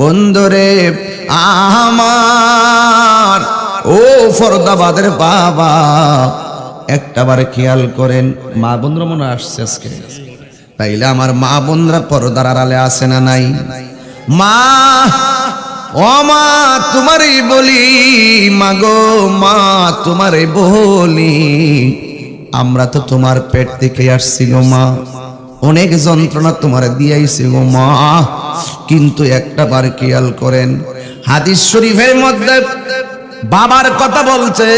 বন্ধুরে, আমার, ও ফরদাবাদের বাবা একটাবার খেয়াল করেন, মা বন্ধুরা মনে আসছে আজকে। তাইলে আমার মা বোনরা পর্দার আড়ালে আসে না নাই? মা, ও মা, তোমারই বলি মাগো মা, তোমারই বলি, আমরা তো তোমার পেট থেকে আসছি গো মা। অনেক যন্ত্রণা তোমার দিয়াইছে গো মা। কিন্তু একটা বার খেয়াল করেন, হাদিস শরীফের মধ্যে বাবার কথা বলছে,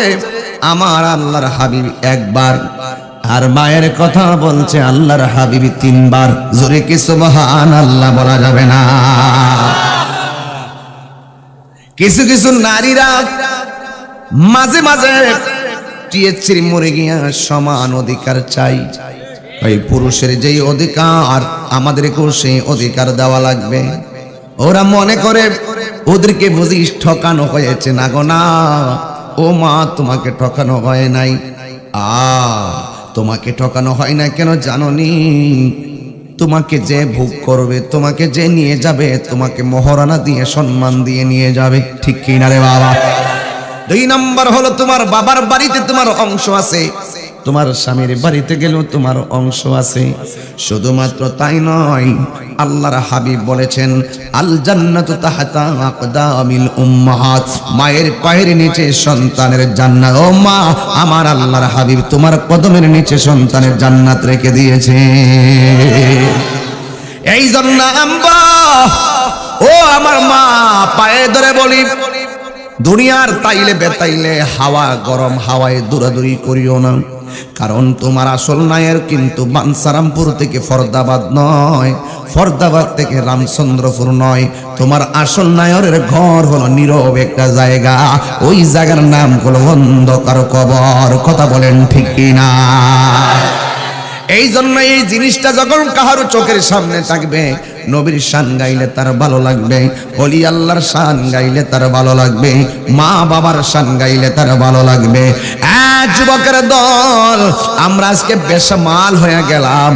আমার আল্লাহর হাবিব একবার, আর মায়ের কথা বলছে আল্লাহর হাবিব তিনবার। জোরে কি সুবহান আল্লাহ বলা যাবে না? কিছু কিছু নারীরা মাঝে মাঝে টিএচির মরে গিয়া সমান অধিকার চাই। ওই পুরুষের যেই অধিকার আমাদেরকেও সেই অধিকার দেওয়া লাগবে। ওরা মনে করে, ওদেরকে বুঝিস ঠকানো হয়েছে না গো না? ও মা, তোমাকে ঠকানো হয় নাই। আ, তোমাকে ঠকানো হয় না কেন জাননি? তোমাকে যে ভোগ করবে, তোমাকে যে নিয়ে যাবে, তোমাকে মহারানা দিয়ে সম্মান দিয়ে নিয়ে যাবে। ঠিক কি না রে বাবা? দুই নম্বর হলো তোমার বাবার বাড়িতে তোমার অংশ আছে। তোমার স্বামীর বাড়িতে গেলেও তোমার অংশ আছে। শুধুমাত্র তাই নয়, আল্লাহর হাবিব বলেছেন আল জান্নাতু তাহাতা আকদামিল উম্মাহাত মায়ের পায়ের নিচে সন্তানের জান্নাত। ও মা, আমার আল্লাহর হাবিব তোমার কদমের নিচে সন্তানের জান্নাত রেখে দিয়েছে। এই জন্য আম্বা ও আমার মা, পায়ে ধরে বলি, দুনিয়ার তাইলে বেতাইলে হাওয়া গরম হাওয়ায় দৌড়াদৌড়ি করিও না। কারণ তোমার আসল নায়ের কিন্তু বানসারামপুর থেকে ফরদাবাদ নয়, ফরদাবাদ থেকে রামচন্দ্রপুর নয়। তোমার আসল নায়রের ঘর হলো নীরব একটা জায়গা। ওই জায়গার নাম হলো অন্ধকার কবর। কথা বলেন ঠিক কিনা? এই জন্য এই জিনিসটা যখন কাহারও চোখের সামনে থাকবে, নবীর শান গাইলে তার ভালো লাগবে হলি আল্লাহর শান গাইলে তার ভালো লাগবে মা বাবার শান গাইলে তার ভালো লাগবে। যুবকের দল আমরা আজকে বেসামাল হয়ে গেলাম।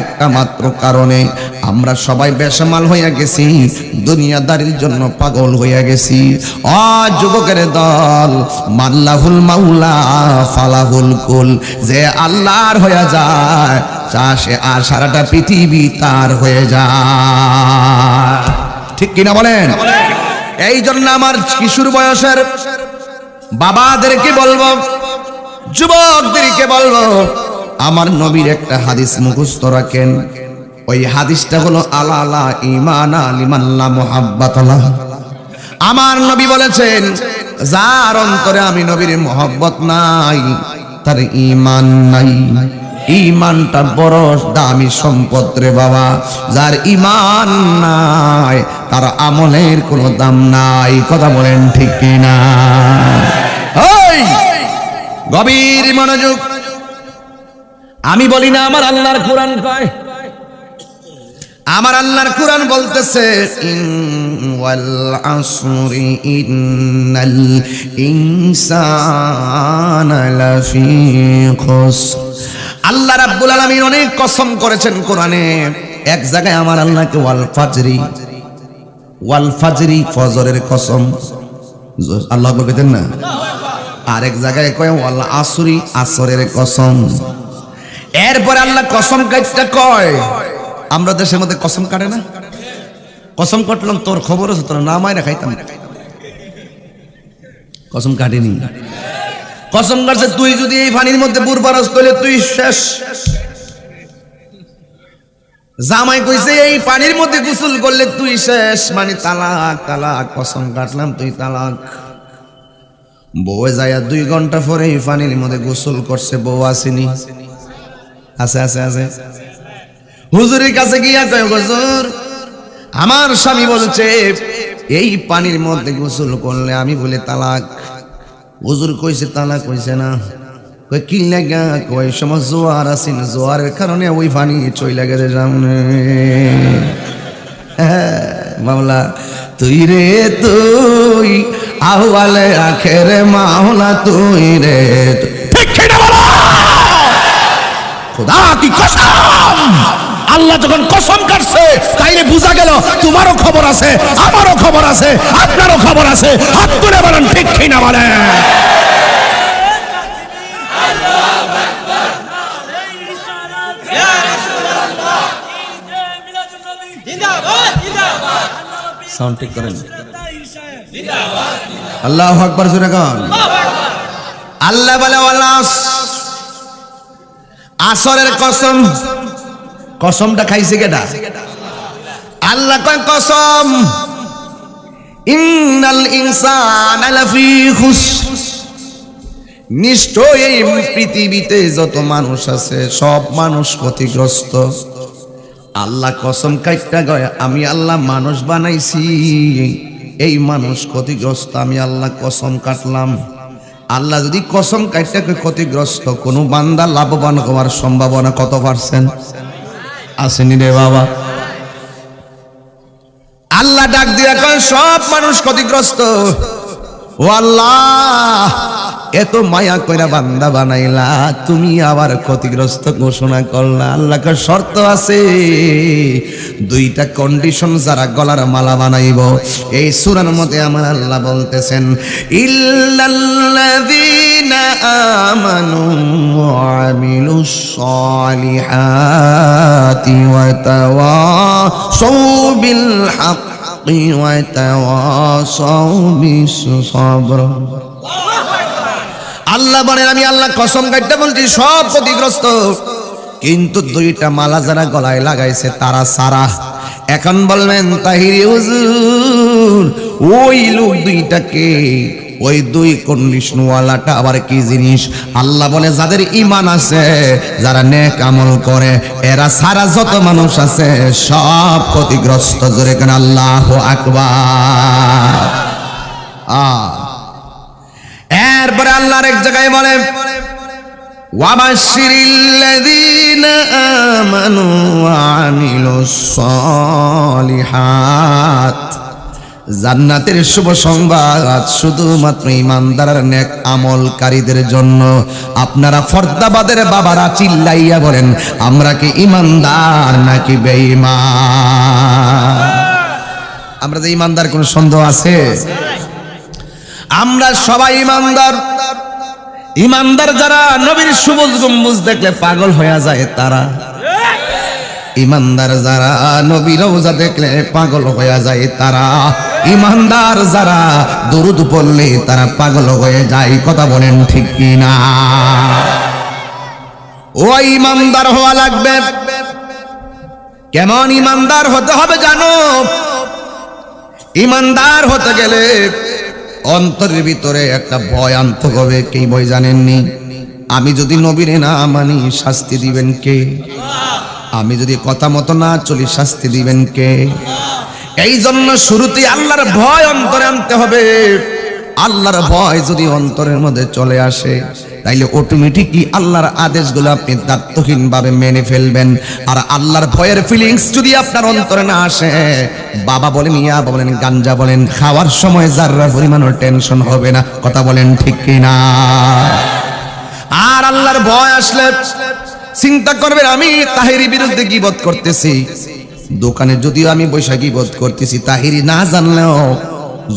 একটা মাত্র কারণে আমরা সবাই বেসামাল হয়ে গেছি দুনিয়াদারির জন্য পাগল হয়ে গেছি। অ যুবকের দল মাল্লাহুল মাউলা ফালাহুল কুল যে আল্লাহর হয়ে যায় চাষে আর সারাটা পৃথিবী তার হয়ে যায়। ঠিক কিনা বলেন। এই জন্য আমার কিশোর বয়সের বাবাদেরকে বলব যুবকদেরকে বলব, আমার নবীর একটা হাদিস মুখস্থ রাখেন। ওই হাদিসটা হলো, আলা আলা ইমান আলিমাল্লা মোহাব্বাতাল্লাহ আমার নবী বলেছেন, যার অন্তরে আমি নবীর মোহব্বত নাই, তার ইমান নাই। ইমানটা বড় দামি সম্পদ রে বাবা। যার ইমান নাই, তার আমলের কোনো দাম নাই। কথা বলেন ঠিক কিনা? গভীর মনোযোগ। আমি বলি না, আমার আল্লাহর কোরআন কয়। আমার আল্লাহর কোরআন বলতেছে আল্লাহ রাব্বুল আলামিন অনেক কসম করেছেন কোরআনে। এক জায়গায় আমার আল্লাহকে ওয়াল ফাজরি ওয়াল ফাজরি ফজরের কসম। আল্লাহ বলতেন না? আরেক জায়গায় কয়, ওয়াল আসরি আসরের কসম। এরপরে আল্লাহ কসম কাজটা কয়, আমরা দেশের মধ্যে কসম কাটে না। কসম কাটলাম, তোর খবর আছে, তোর না মায়েরা খাইতাম কসম কাটেনি। কসম কাটছে, তুই যদি এই পানির মধ্যে বুড়বারস তাহলে তুই শেষ। জামাই কইছে, এই পানির মধ্যে গোসল করলে তুই শেষ। মানে তালাক তালাক, কসম কাটলাম, তুই তালাক। বউ যায় দুই ঘণ্টা পরে পানির মধ্যে গোসল করছে, বউ আসেনি। আছে আছে আছে। হুজুরের কাছে গিয়া কয়, হুজুর, আমার স্বামী বলছে, এই পানির মধ্যে গোসল করলে আমি বলে তালাক। হুজুর কইছে, তালাক কইছে না। কই কি লাগা? কই সময় জোয়ার আসিন জোয়ারের কারণে ওই পানি চইলা গেছে সামনে। মামলা তুই রে তুই, আহ্বালে আখের মাওলা, তুই রে কি আল্লাহ যখন কসম কাটছে, তাইলে বোঝা গেল, তোমারও খবর আছে, আমারও খবর আছে, আপনারও খবর আছে, হাত তুলে বলেন, ঠিক কিনা বলেন? সাউন্ড ঠিক করেন। আল্লাহ আকবর, জোরে গান। আল্লাহ বলে আসরের কসম। কসমটা খাইছে কেটা আল্লাহ কয়, কসম। ইন্নাল ইনসানা লাফি খুসর পৃথিবীতে যত মানুষ আছে, সব মানুষ ক্ষতিগ্রস্ত। আল্লাহ কসম কাইটটা গয়, আমি আল্লাহ মানুষ বানাইছি। এই মানুষ ক্ষতিগ্রস্ত, আমি আল্লাহ কসম কাটলাম। আল্লাহ যদি কসম কাইটটাকে ক্ষতিগ্রস্ত, কোনো বান্দা লাভবান হওয়ার সম্ভাবনা কত পার্সেন্ট? আসেনি রে বাবা। আল্লাহ ডাক দিয়া কয়, সব মানুষ ক্ষতিগ্রস্ত। ও আল্লাহ! এত মায়া কইরা বান্দা বানাইলা, তুমি আবার ক্ষতিগ্রস্ত ঘোষণা করলা। আল্লাহর শর্ত আছে, দুইটা কন্ডিশন যারা গলার মালা বানাইব। এই সুরার মতে আমার আল্লাহ বলতেছেন, ইল্লাল্লাযীনা আমানু ওয়া আমিলুস সালিহাতি ওয়া তাওয়াসাউ বিল হাক্কি ওয়া তাওয়াসাউ বিস সাবর। আল্লাহ বলেন, আমি আল্লাহ কসম কাটতে বলছি, সব ক্ষতিগ্রস্ত। কিন্তু দুইটা মালা যারা গলায় লাগাইছে, তারা সারা। এখন বলবেন, তাহিরি হুজুর, ওই লোক দুইটাকে, ওই দুই কন্ডিশনওয়ালাটা আবার কি জিনিস? আল্লাহ বলে, যাদের ইমান আছে, যারা নেক আমল করে, এরা সারা যত মানুষ আছে, সব ক্ষতিগ্রস্ত। জোরে কেন, আল্লাহ আকবার। আ আল্লাহর এক জায়গায় বলে জান্নাতের শুভ সংবাদ শুধুমাত্র ইমানদার নেক আমলকারীদের জন্য। আপনারা ফর্দাবাদের বাবারা চিল্লাইয়া বলেন, আমরা কি ইমানদার নাকি বেঈমান? আমরা যে ইমানদার কোনো সন্দেহ আছে? আমরা সবাই ইমানদার। ইমানদার যারা নবীর সবুজ গম্বুজ দেখলে পাগল হয়ে যায় তারা। ইমানদার যারা নবী রোজা দেখলে পাগল হয়ে যায় তারা। ইমানদার যারা দরুদ পড়লে তারা পাগল হয়ে যায়, কথা বলেন ঠিক কিনা? ও ইমানদার হওয়া লাগবে। কেমন ইমানদার হতে হবে জানো? ইমানদার হতে গেলে অন্তরের ভিতরে একটা ভয় আনতে হবে, কে ভয় জানেননি? আমি যদি নবীরে না মানি, শাস্তি দিবেন কে? আমি যদি কথা মতো না চলি, শাস্তি দিবেন কে? এই জন্য শুরুতেই আল্লাহর ভয় অন্তরে আনতে হবে। আল্লাহর ভয় যদি অন্তরের মধ্যে চলে আসে তাইলে অটোমেটিকলি আল্লাহর আদেশগুলো আপনি দায়িত্বহীন ভাবে মেনে ফেলবেন। আর আল্লাহর ভয়ের ফিলিংস যদি আপনার অন্তরে না আসে, বাবা বলেন, ইয়া বলেন, গাঞ্জা বলেন, খাওয়ার সময় যারা পরিমাণও টেনশন হবে না। কথা বলেন ঠিক কিনা? আর আল্লাহর ভয় আসলে চিন্তা করবেন, আমি তাহিরি বিরুদ্ধে গিবত করতেছি। দোকানে যদিও আমি বৈশাখী বোধ করতেছি, তাহিরি না জানলেও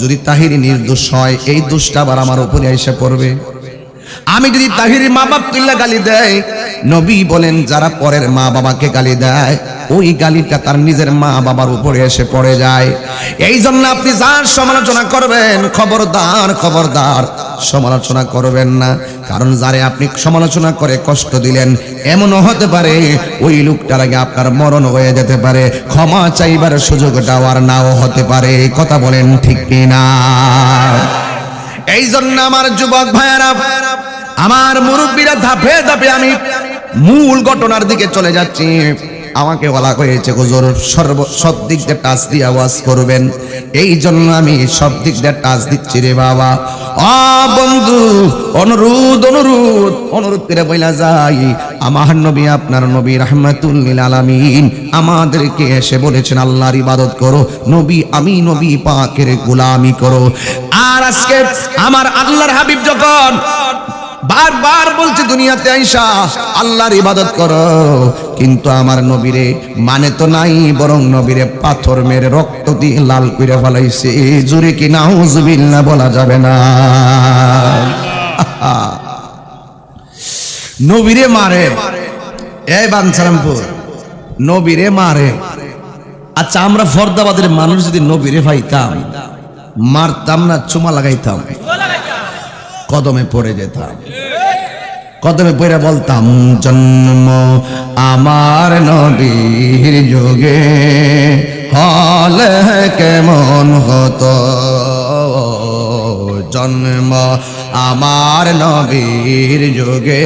যদি তাহিরি নির্দোষ হয়, এই দোষটা আবার আমার উপরে এসে পড়বে। আমি যদি তাহিরি মা বাপ তুল্লা গালি দেয়, নবী বলেন, যারা পরের মা বাবাকে গালি দেয়, ওই গালিটা তার নিজের মা বাবার উপরে এসে পড়ে যায়। এই জন্য আপনি যার সমালোচনা করবেন, খবরদার খবরদার, সমালোচনা করবেন না। কারণ যারে আপনি সমালোচনা করে কষ্ট দিলেন, এমনও হতে পারে ওই লোকটার আগে আপনার মরণ হয়ে যেতে পারে, ক্ষমা চাইবার সুযোগটাও আর নাও হতে পারে। কথা বলেন ঠিক কিনা? এই জন্য আমার যুবক ভাইয়েরা, আমার মুরব্বীরা ধাপে ধাপে আমি মূল ঘটনার দিকে চলে যাচ্ছি। আমাকে বলা হয়েছে, হুজুর, সর্ব, সব দিক দিয়ে টাচ দিয়ে আওয়াজ করবেন। এই জন্য আমি সব দিক দিয়ে টাচ দিচ্ছি রে বাবা। অ বন্ধু, অনুরোধ অনুরোধ অনুরোধ করে বইলা যাই। আমার নবী, আপনার নবী রহমাতুল্লিল আলামিন আমাদেরকে এসে বলেছেন, আল্লাহর ইবাদত করো, নবী, আমি নবী পাকের গোলামি করো। আর আজকে আমার আল্লাহর হাবিব যখন বারবার বলছে দুনিয়াতে আইসা, আল্লাহর ইবাদত করো। কিন্তু আমার নবীরে মানে তো নাই, বরং নবীরে পাথর মেরে রক্ত দিয়ে লাল করে ফেলাইছে। জুড়ে কি নাউজুবিল্লাহ বলা যাবে না? নবীরে মারে। এই বাঞ্ছারামপুর নবীরে মারে। আচ্ছা আমরা ফরদাবাদের মানুষ যদি নবীরে পাইতাম, মারতাম না, চুমা লাগাইতাম। কদমে পড়ে যেতাম। কদমে পড়ে বলতাম, জন্ম আমার নবীর যুগে হল কেমন হতো? জন্ম আমার নবীর যুগে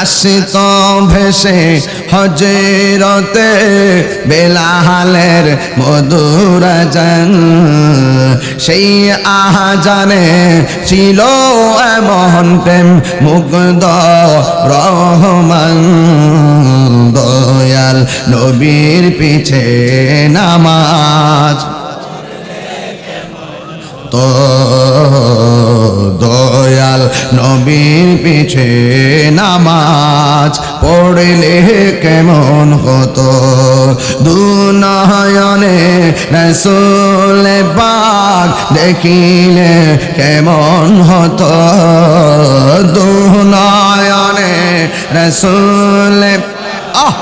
আসিত ভেসে হজরতে বেলাহালের মধুর জান সেই আহাজানে ছিল এমন প্রেম মুগ্ধ রহমান। দয়াল নবীর পিছে নামাজ। তো দয়াল নবীর পিছে নামাজ পড়লে কেমন হতো? দুনয়নে রসুল বাগ দেখিলে কেমন হতো? দুনয়নে রসুল আহ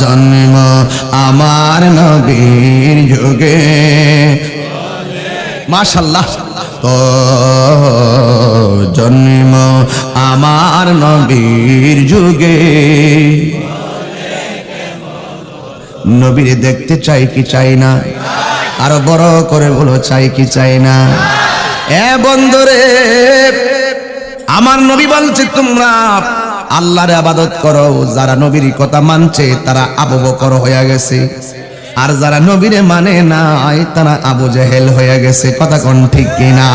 জন্ম আমার নবীর যুগে। মাশাল্লাহ। তো জন্ম আমার নবীর যুগে। নবীর দেখতে চাই কি চাই না? আরও বড় করে বলো, চাই কি চাই না? এ বন্ধুরে, আমার নবী বলছে তোমরা আল্লাহর আবাদত করো, যারা নবীর কথা মানছে, তারা আবু বকর হয়ে গেছে। আর যারা নবীরে মানে নাই, তারা আবু জেহেল হয়ে গেছে। কথা কোন ঠিক কিনা?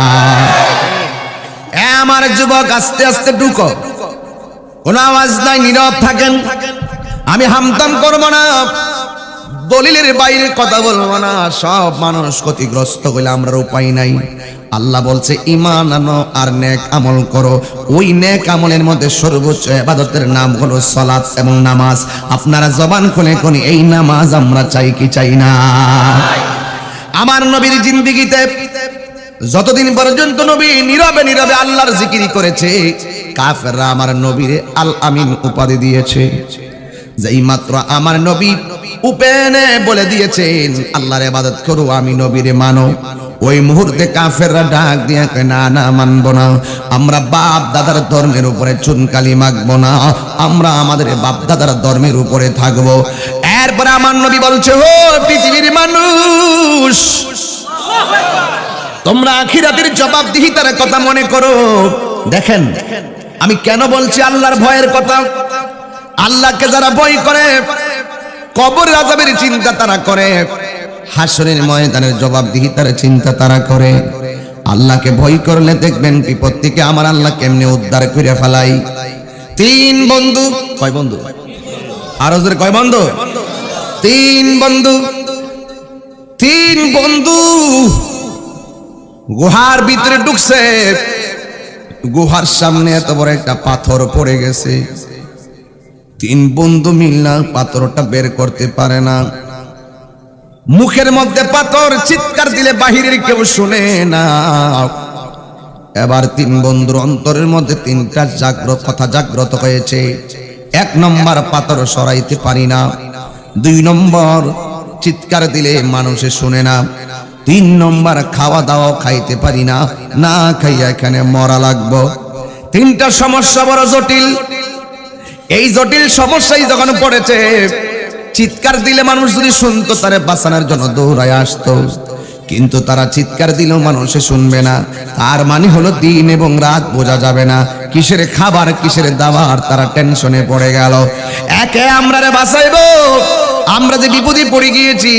আমার যুবক, আস্তে আস্তে ঢুকো। কোন আওয়াজ নাই, নীরব থাকেন। আমি হামতাম করব না। দলিলের বাইরে কথা বলব না। সব মানুষ ক্ষতিগ্রস্ত হইলে আমরা উপায় নাই। আল্লাহ বলছে ইমান আনো আর নেক আমল করো। ওই নেক আমলের মধ্যে সর্বোচ্চ এবাদতের নাম হলো সালাত এবং নামাজ। আপনারা জবান খুলে কোনি, এই নামাজ আমরা চাই কি চাই না? আমার নবীর জিন্দিগিতে যতদিন পর্যন্ত নবী নীরবে নীরবে আল্লাহর জিকিরি করেছে, কাফেররা আমার নবীরে আল আমিন উপাধি দিয়েছে। যেই মাত্র আমার নবী উপেনে বলে দিয়েছেন, আল্লাহর ইবাদত করো, আমি নবীরে মানো। ওই মুহূর্তে কাফেররা ডাক দিয়ে কয়, না না মানব না। আমরা বাপ দাদার ধর্মের উপরে চুনকালি মাখবো না। আমরা আমাদের বাপ দাদার ধর্মের উপরে থাকব। এরপরে আমার নবী বলছে ও পৃথিবীর মানুষ তোমরা আখিরাতের জবাবদিহিতার কথা মনে করো। দেখেন আমি কেন বলছি আল্লাহর ভয়ের কথা? আল্লাহকে যারা ভয় করে কবর আজাবের চিন্তা তারা করে। হাসরের ময়দানের জবাবদিহিতার চিন্তা তারা করে। আল্লাহকে ভয় করলে দেখবেন বিপদ থেকে আমার আল্লাহ কেমনে উদ্ধার করে ফেলাই। তিন বন্ধু। কয় বন্ধু? আরও জোরে কয় বন্ধু? তিন বন্ধু। তিন বন্ধু। গুহার ভিতরে ঢুকছে। গুহার সামনে এত বড় একটা পাথর পড়ে গেছে। তিন বন্ধু মিলনা পাথরটা বের করতে পারে না। মুখের মধ্যে পাথর চিৎকার দিলে বাহিরের কেউ শুনে না। এবার তিন বন্ধুর অন্তরের মধ্যে তিনটা জাগ্রত কথা জাগ্রত হয়েছে। এক নম্বর পাথর সরাইতে পারি না। দুই নম্বর চিৎকার দিলে মানুষে শুনে না। তিন নম্বর খাওয়া দাওয়া খাইতে পারি না। না খাইয়া এখানে মরা লাগবো। তিনটা সমস্যা বড় জটিল। এই জটিল সমস্যাই যখন পড়েছে চিৎকার দিলে মানুষ যদি শুনতো, তারে বাঁচানোর জন্য দৌড়ায় আসতো। কিন্তু তারা চিৎকার দিলেও মানুষে শুনবে না। তার মানে হলো দিন এবং রাত বোঝা যাবে না। কিসের খাবার, কিসের দাবার, তারা টেনশনে পড়ে গেল। একে আমরা রে বাঁচাইবো। আমরা যে বিপদে পড়ে গিয়েছি,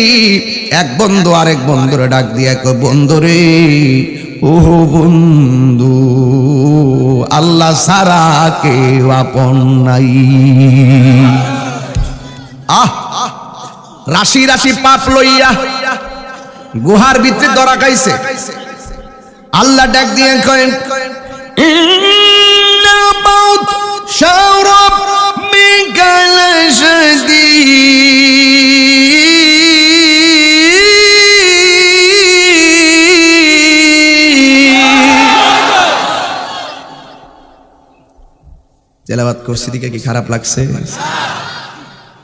এক বন্ধু আরেক বন্ধুরে ডাক দিয়ে এক বন্ধু রে ও বন্ধু, আল্লাহ সারা কেউ আপন নাই। আহ, রাশি রাশি পাপ লইয়া গুহার ভিতরে ধরা খাইছে। আল্লাহ ডাক দিয়ে কয়েন সৌরভ মিকাল তেলাবাদ করছি, দিকে কি খারাপ লাগছে?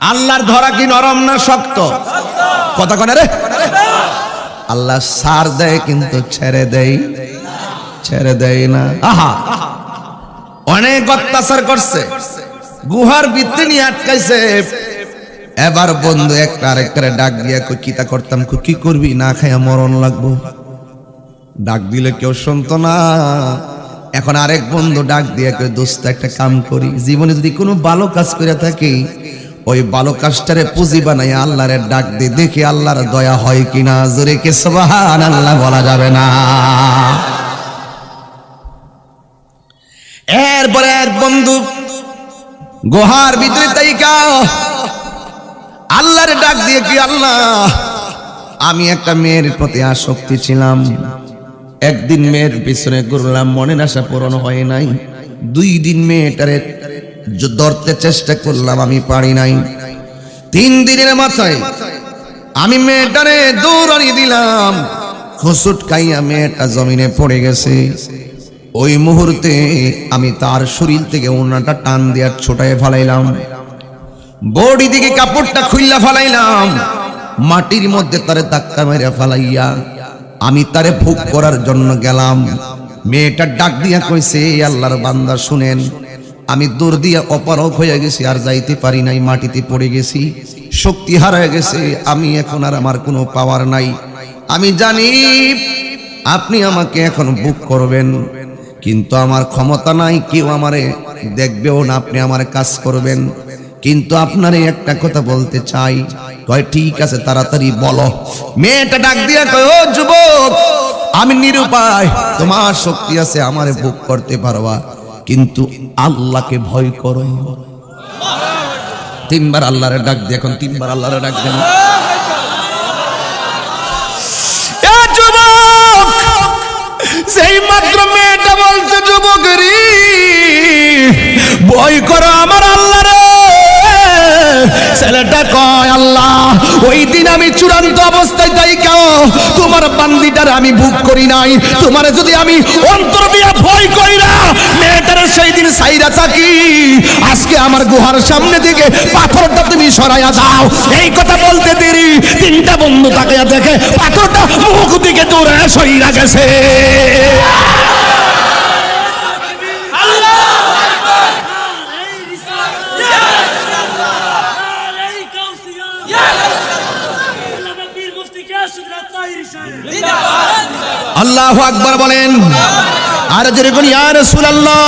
আল্লাহর ধরা কি নরম না শক্ত? কথা কনে রে। আল্লাহ সার দেয় কিন্তু ছেড়ে দেয় ছেড়ে দেয় না। আহা। অনেক অত্যাচার করছে। গুহার ভিত্তি নিয়ে আটকাইছে। এবার বন্ধু একটা আরেকটারে ডাক দিয়া কিতা করতাম? কি করবি? না খাইয়া মরণ লাগবো। ডাক দিলে কেউ শুনতো না। এখন আরেক বন্ধু ডাক দিয়ে কই, দোস্ত, একটা কাম করি। জীবনে যদি কোনো ভালো কাজ করে থাকি ওই ভালো কাজটারে পুঁজি বানাই আল্লাহরে ডাক দিয়ে দেখি আল্লাহর দয়া হয় কিনা। জোরে কে সবাহান আল্লাহ বলা যাবে না। এরপরে এক বন্ধু গুহার ভিতরে তাইকা, আল্লাহর ডাক দিয়ে কি আল্লাহ, আমি একটা মেয়ের প্রতি আসক্তি ছিলাম। একদিন মেয়ের পিছনে ঘুরলাম, মনের আশা পূরণ হয় নাই। দুই দিন মেয়েটারে ধরতে চেষ্টা করলাম, আমি পারি নাই। তিন দিনের মাথায় আমি মেয়েটারে দৌড়ানি দিলাম। খুসুট খাইয়া মেয়েটা জমিনে পড়ে গেছে। ওই মুহূর্তে আমি তার শরীর থেকে ওনাটা টান দেওয়ার ছোটায় ফেলাইলাম। বডি দিকে কাপড়টা খুইলা ফেলাইলাম। মাটির মধ্যে তারে ধাক্কা মেরে ফেলাইয়া আমি তারে ভোগ করার জন্য গেলাম। মেয়েটা ডাক দিয়া কইছে, "এই আল্লাহর বান্দা শুনেন। আমি দূর দিয়া অপারক হয়ে গেছি, আর যাইতে পারি নাই, মাটিতে পড়ে গেছি। শক্তি হারায় গেছে, আমি এখন আর আমার কোনো পাওয়ার নাই। আমি জানি আপনি আমাকে এখন বুক করবেন, কিন্তু আমার ক্ষমতা নাই, কেউ আমারে দেখবেও না, আপনি আমার কাজ করবেন। কিন্তু আপনারে একটা কথা বলতে চাই। কয়, ঠিক আছে, তাড়াতাড়ি বলো। মেয়েটা ডাক দিয়া কয়, ও যুবক, আমি নিরুপায়, তোমার শক্তি আছে, আমারে বুক করতে পারবা? কিন্তু আল্লাহকে ভয় করো। তিনবার আল্লাহরে ডাক দিয়ে এখন তিনবার আল্লাহরে ডাক দেন। সেই মাত্র মেয়েটা বলছে যুবক ভয় করো, আমার ছেলেটা কয়, আল্লাহ, ওই দিন আমি চূড়ান্ত অবস্থায় তাই কেউ তোমার বান্দিটার আমি বুক করি নাই। তোমার যদি আমি অন্তর দিয়া ভয় করি না, মেয়েটার সেই দিন সাইরা থাকি। আজকে আমার গুহার সামনে দিকে পাথরটা তুমি সরাইয়া দাও। এই কথা বলতে দেরি। তিনটা বন্ধু তাকে দেখে পাথরটা মুখ দিকে দূরে সইরা গেছে। আল্লাহ আকবার বলেন, আর যেরকম, ইয়া রাসূলুল্লাহ,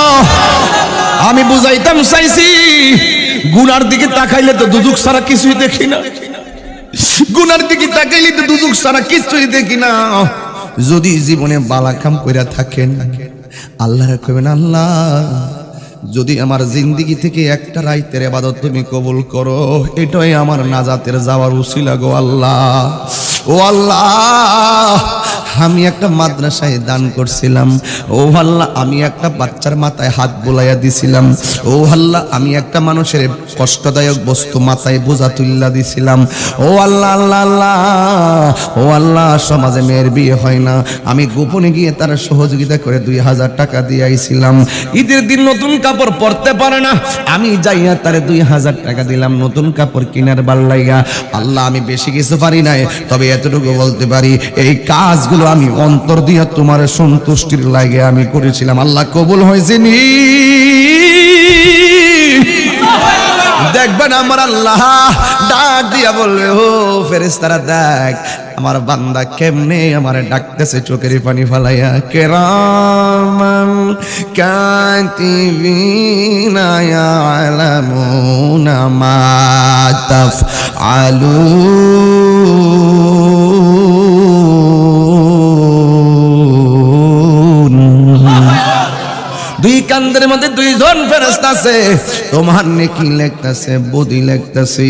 আমি বুঝাইতাম চাইছি, গুনার দিকে তাকাইলে তো দুদুক সারা কিছুই দেখি না। গুনার দিকে তাকাইলে তো দুদুক সারা কিছুই দেখি না। যদি জীবনে বালা কাম কইরা থাকেন আল্লাহ কইবেন, আল্লাহ, যদি আমার জিন্দিগি থেকে একটা রাইতের এবাদত তুমি কবুল করো, এটাই আমার নাজাতের যাওয়ার উসিলা গো আল্লাহ। ও আল্লাহ, আমি একটা মাদ্রাসায় দান করছিলাম। ও আল্লাহ, আমি একটা বাচ্চার মাথায় হাত বোলাইয়া দিছিলাম। ও আল্লাহ, আমি একটা মানুষের কষ্টদায়ক বস্তু মাথায় বোঝা তুল্লা দিছিলাম। ও আল্লাহ আল্লাহ আল্লাহ, ও আল্লাহ, সমাজে মেয়ের বিয়ে হয় না। আমি গোপনে গিয়ে তার সহযোগিতা করে দুই হাজার টাকা দিয়ে আইছিলাম। ঈদের দিন নতুন কাপড় পরতে পারে না। আমি যাইয়া তারে দুই হাজার টাকা দিলাম নতুন কাপড় কিনার লাইগা আল্লাহ, আমি বেশি কিছু পারি নাই, তবে এতটুকু বলতে পারি, এই কাজগুলো আমি অন্তর দিয়া তোমার সন্তুষ্টির লাগে আমি করেছিলাম। আল্লাহ কবুল হয়েছে নি? দেখবেন আমার আল্লাহ ডাক দিয়া বলবে, ও ফেরেস্তারা দেখ, আমার বান্দা কেমনে আমার ডাকতেছে চোখের পানি ফালাইয়া কেরাম কেরামান কাতিবিনা ইয়ালামুনা মা দুই আছে তোমার নেকি লেখতেছে বদি লেখতেছে।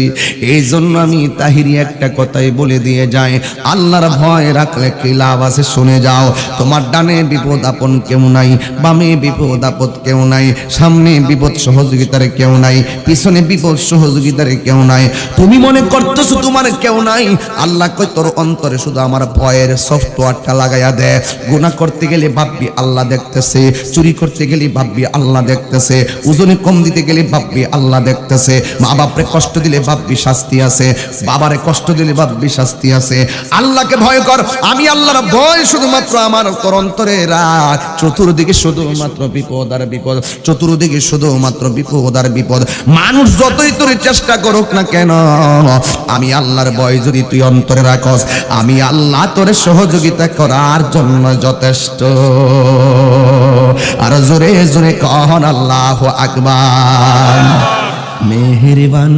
এই জন্য আমি তাহিরি একটা কথাই বলে দিয়ে যাই, আল্লাহর ভয় রাখলে কি লাভ আছে শুনে যাও। তোমার ডানে বিপদ আপন কেউ নাই, বামে বিপদ আপদ কেউ নাই, সামনে বিপদ সহযোগিতার কেউ নাই, পিছনে বিপদ সহযোগিতার কেউ নাই। তুমি মনে করতেছো তোমার কেউ নাই, আল্লাহ কই তোর অন্তরে শুধু আমার ভয়ের সফটওয়্যারটা লাগাইয়া দে। গুনাহ করতে গেলে ভাববি আল্লাহ দেখতেছে, চুরি করতে গেলে ভাববি আল্লাহ দেখতেছে ওজনে কম দিতে গেলে ভাববি আল্লাহ দেখতেছে। মা বাপরে কষ্ট দিলে ভাববি শাস্তি আছে। বাবারে কষ্ট দিলে ভাববি শাস্তি আছে। আল্লাহকে ভয় কর, আমি আল্লাহর ভয় শুধুমাত্র আমার তোর অন্তরে রাখ। চতুর্দিকে শুধুমাত্র বিপদ আর বিপদ, চতুর্দিকে শুধুমাত্র বিপদ আর বিপদ। মানুষ যতই তোর চেষ্টা করুক না কেন, আমি আল্লাহর ভয় যদি তুই অন্তরে রাখস, আমি আল্লাহ তোরে সহযোগিতা করার জন্য যথেষ্ট। আর জোরে জোরে কহন আল্লাহ আকবার মেহেরবান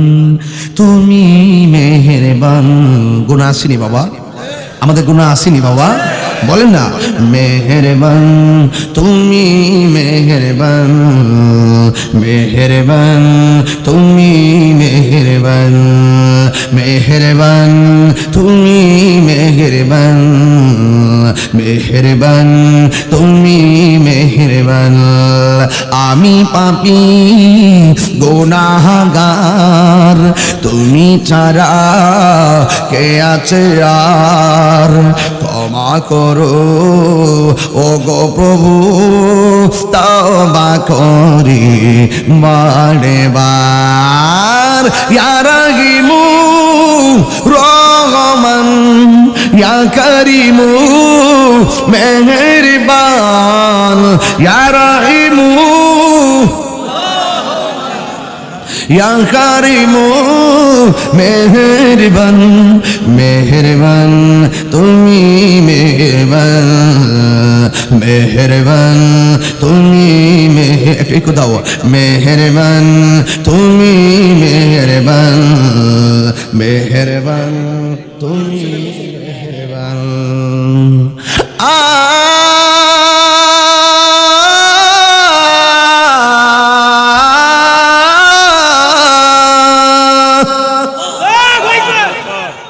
তুমি মেহেরবান। গুণা আসেনি বাবা? আমাদের গুণা আসেনি বাবা? বলেন না, মেহেরবান, তুমি মেহেরবান মেহেরবান, তুমি মেহেরবান মেহেরবান, তুমি মেহেরবান মেহেরবান, তুমি মেহেরবান। আমি পাপি গোনাগার তুমি ছাড়া কে আছে আর? ক্ষমা করো। ও গো প্রভু তবা করি বারে বার ইয়ারাহিমু রহমান, ইয়া করিমু, মেহেরবান। ইয়ারাহিমু ইয়া কারিমু মেহেরবান মেহেরবান, তুমি মেহেরবান মেহেরবান, তুমি একটু দাও, মেহেরবান, তুমি মেহেরবান মেহেরবান, তুমি মেহেরবান। আ